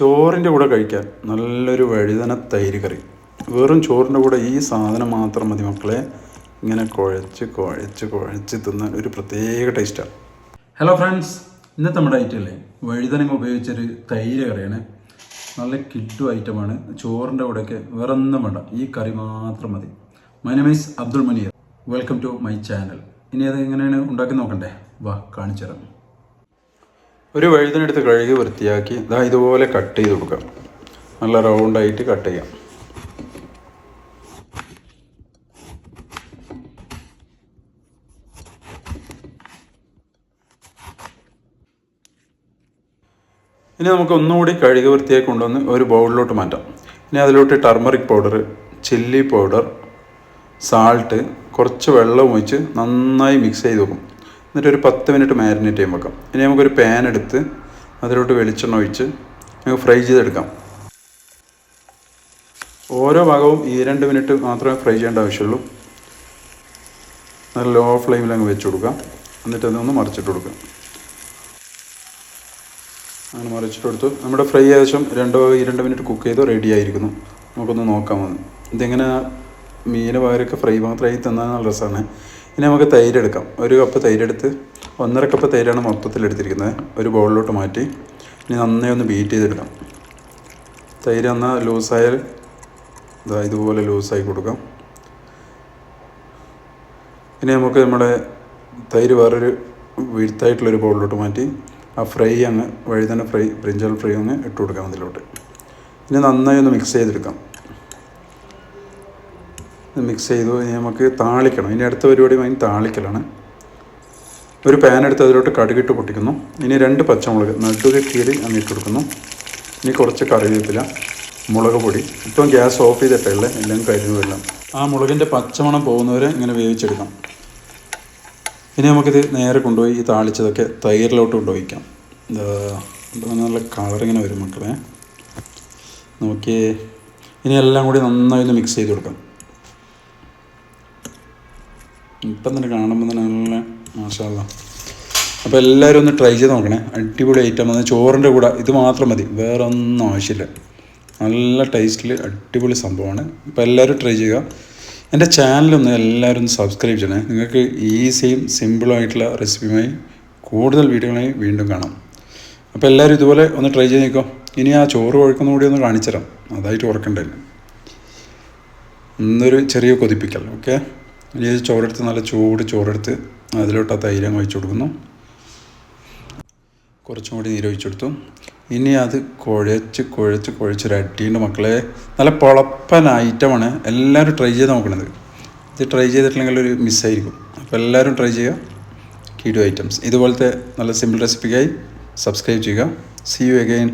ചോറിന്റെ കൂടെ കഴിക്കാൻ നല്ലൊരു വഴുതന തൈര് കറി. വെറും ചോറിന്റെ കൂടെ ഈ സാധനം മാത്രം മതി മക്കളെ. ഇങ്ങനെ കുഴച്ച് കുഴച്ച് കുഴച്ച് തിന്നാൻ ഒരു പ്രത്യേക ടേസ്റ്റാണ് ഹലോ ഫ്രണ്ട്സ് ഇന്നത്തെ നമ്മുടെ ഐറ്റം ഐറ്റമല്ലേ വഴുതനങ്ങ ഉപയോഗിച്ചൊരു തൈര് കറിയാണ്. നല്ല കിട്ടു ഐറ്റമാണ് ചോറിന്റെ കൂടെയൊക്കെ വേറെ ഒന്നും വേണ്ട. ഈ കറി മാത്രം മതി. My Abdul Maniyar welcome to my channel ഇനി അത് എങ്ങനെയാണ് ഉണ്ടാക്കി നോക്കണ്ടേ? വാ കാണിച്ചു തരാം ഒരു വഴുതിനെടുത്ത് കഴുകി വൃത്തിയാക്കി ഇതാ ഇതുപോലെ കട്ട് ചെയ്ത് കൊടുക്കാം. നല്ല റൗണ്ടായിട്ട് കട്ട് ചെയ്യാം. ഇനി നമുക്ക് ഒന്നുകൂടി കഴുകി വൃത്തിയായി കൊണ്ടുവന്ന് ഒരു ബൗളിലോട്ട് മാറ്റാം. ഇനി അതിലോട്ട് turmeric powder chilli powder salt കുറച്ച് വെള്ളം ഒഴിച്ച് നന്നായി മിക്സ് ചെയ്ത് വെക്കും. എന്നിട്ട് ഒരു പത്ത് മിനിറ്റ് മാരിനേറ്റ് ചെയ്യാൻ വെക്കാം. ഇനി നമുക്കൊരു പാൻ എടുത്ത് അതിലോട്ട് വെളിച്ചെണ്ണ ഒഴിച്ച് നമുക്ക് ഫ്രൈ ചെയ്തെടുക്കാം. ഓരോ ഭാഗവും ഈ രണ്ട് മിനിറ്റ് മാത്രമേ ഫ്രൈ ചെയ്യേണ്ട ആവശ്യമുള്ളൂ. നല്ല ലോ ഫ്ലെയിമിൽ അങ്ങ് വെച്ച് കൊടുക്കാം. എന്നിട്ട് അതൊന്ന് മറിച്ചിട്ട് കൊടുക്കാം. അങ്ങനെ മറിച്ചിട്ട് കൊടുത്തു. നമ്മുടെ ഫ്രൈ ഏകദേശം രണ്ടോ രണ്ട് മിനിറ്റ് കുക്ക് ചെയ്ത് റെഡി ആയിരിക്കുന്നു. നമുക്കൊന്ന് നോക്കാം വന്ന് ഇതിങ്ങനെ മീന് പകരൊക്കെ ഫ്രൈ മാത്രമായി തന്നാൽ നല്ല രസമാണ്. ഇനി നമുക്ക് തൈര് എടുക്കാം. ഒരു കപ്പ് തൈരെടുത്ത് ഒന്നര കപ്പ് തൈരാണ് മൊത്തത്തിൽ എടുത്തിരിക്കുന്നത്. ഒരു ബൗളിലോട്ട് മാറ്റി ഇനി നന്നായി ഒന്ന് ബീറ്റ് ചെയ്തെടുക്കാം. തൈര് എന്നാൽ ലൂസായാൽ ഇതാ ഇതുപോലെ ലൂസായി കൊടുക്കാം. ഇനി നമുക്ക് നമ്മുടെ തൈര് വേറൊരു വീഴ്ത്തായിട്ടുള്ളൊരു ബൗളിലോട്ട് മാറ്റി ആ ഫ്രൈ അങ്ങ് വഴുതന ഫ്രൈ ബ്രിഞ്ചൽ ഫ്രൈ അങ്ങ് ഇട്ട് കൊടുക്കാം അതിലോട്ട്. ഇനി നന്നായി ഒന്ന് മിക്സ് ചെയ്തെടുക്കാം. മിക്സ് ചെയ്തു ഇനി നമുക്ക് താളിക്കണം. ഇനി അടുത്ത പരിപാടി അതിന് താളിക്കലാണ്. ഒരു പാൻ എടുത്ത് അതിലോട്ട് കടുകിട്ട് പൊട്ടിക്കുന്നു. ഇനി രണ്ട് പച്ചമുളക് നടുക കീറി അങ്ങ് ഇട്ട് കൊടുക്കുന്നു. ഇനി കുറച്ച് കറിവേപ്പില മുളക് പൊടി. ഇപ്പം ഗ്യാസ് ഓഫ് ചെയ്തിട്ടല്ലേ എല്ലാം കരിഞ്ഞെല്ലാം ആ മുളകിന്റെ പച്ചമണം പോകുന്നവരെ ഇങ്ങനെ വേവിച്ചെടുക്കാം. ഇനി നമുക്കിത് നേരെ കൊണ്ടുപോയി ഈ താളിച്ചതൊക്കെ തൈരിലോട്ട് കൊണ്ടുപോയിക്കാം. നല്ല കളറിങ്ങനെ വരും മക്കളെ. നോക്കി ഇനി എല്ലാം കൂടി നന്നായി ഒന്ന് മിക്സ് ചെയ്ത് കൊടുക്കാം. ഇപ്പം തന്നെ കാണുമ്പോൾ തന്നെ നല്ല മാഷാല്ല അപ്പോൾ എല്ലാവരും ഒന്ന് ട്രൈ ചെയ്ത് നോക്കണേ. അടിപൊളി ഐറ്റം ആണ്. ചോറിന്റെ കൂടെ ഇത് മാത്രം മതി. വേറെ ഒന്നും ആവശ്യമില്ല. നല്ല ടേസ്റ്റിൽ അടിപൊളി സംഭവമാണ്. അപ്പോൾ എല്ലാവരും ട്രൈ ചെയ്യുക. എന്റെ ചാനലൊന്ന് എല്ലാവരും സബ്സ്ക്രൈബ് ചെയ്യണേ. നിങ്ങൾക്ക് ഈസിയും സിമ്പിളുമായിട്ടുള്ള റെസിപ്പിയുമായി കൂടുതൽ വീഡിയോകളായി വീണ്ടും കാണാം. അപ്പോൾ എല്ലാവരും ഇതുപോലെ ഒന്ന് ട്രൈ ചെയ്ത് നോക്കാം. ഇനി ആ ചോറ് കുഴക്കുന്ന കൂടി ഒന്ന് കാണിച്ചു തരാം അതായിട്ട് ഉറക്കണ്ടല്ലോ ഇന്നൊരു ചെറിയ കൊതിപ്പിക്കൽ. ഓക്കെ ഇത് ചോറെടുത്ത് നല്ല ചൂട് ചോറെടുത്ത് അതിലോട്ട് ആ തൈരം ഒഴിച്ചു കൊടുക്കുന്നു. കുറച്ചും കൂടി നീരൊഴിച്ചു കൊടുത്തു. ഇനി അത് കുഴച്ച് കുഴച്ച് കുഴച്ചൊരു അടിയുണ്ട് മക്കളെ. നല്ല പൊളപ്പൻ ഐറ്റമാണ് എല്ലാവരും ട്രൈ ചെയ്ത് നോക്കണത്. ഇത് ട്രൈ ചെയ്തിട്ടില്ലെങ്കിൽ ഒരു മിസ്സായിരിക്കും അപ്പോൾ എല്ലാവരും ട്രൈ ചെയ്യുക. കീഡു ഐറ്റംസ് ഇതുപോലത്തെ നല്ല സിമ്പിൾ റെസിപ്പിക്കായി സബ്സ്ക്രൈബ് ചെയ്യുക. See you again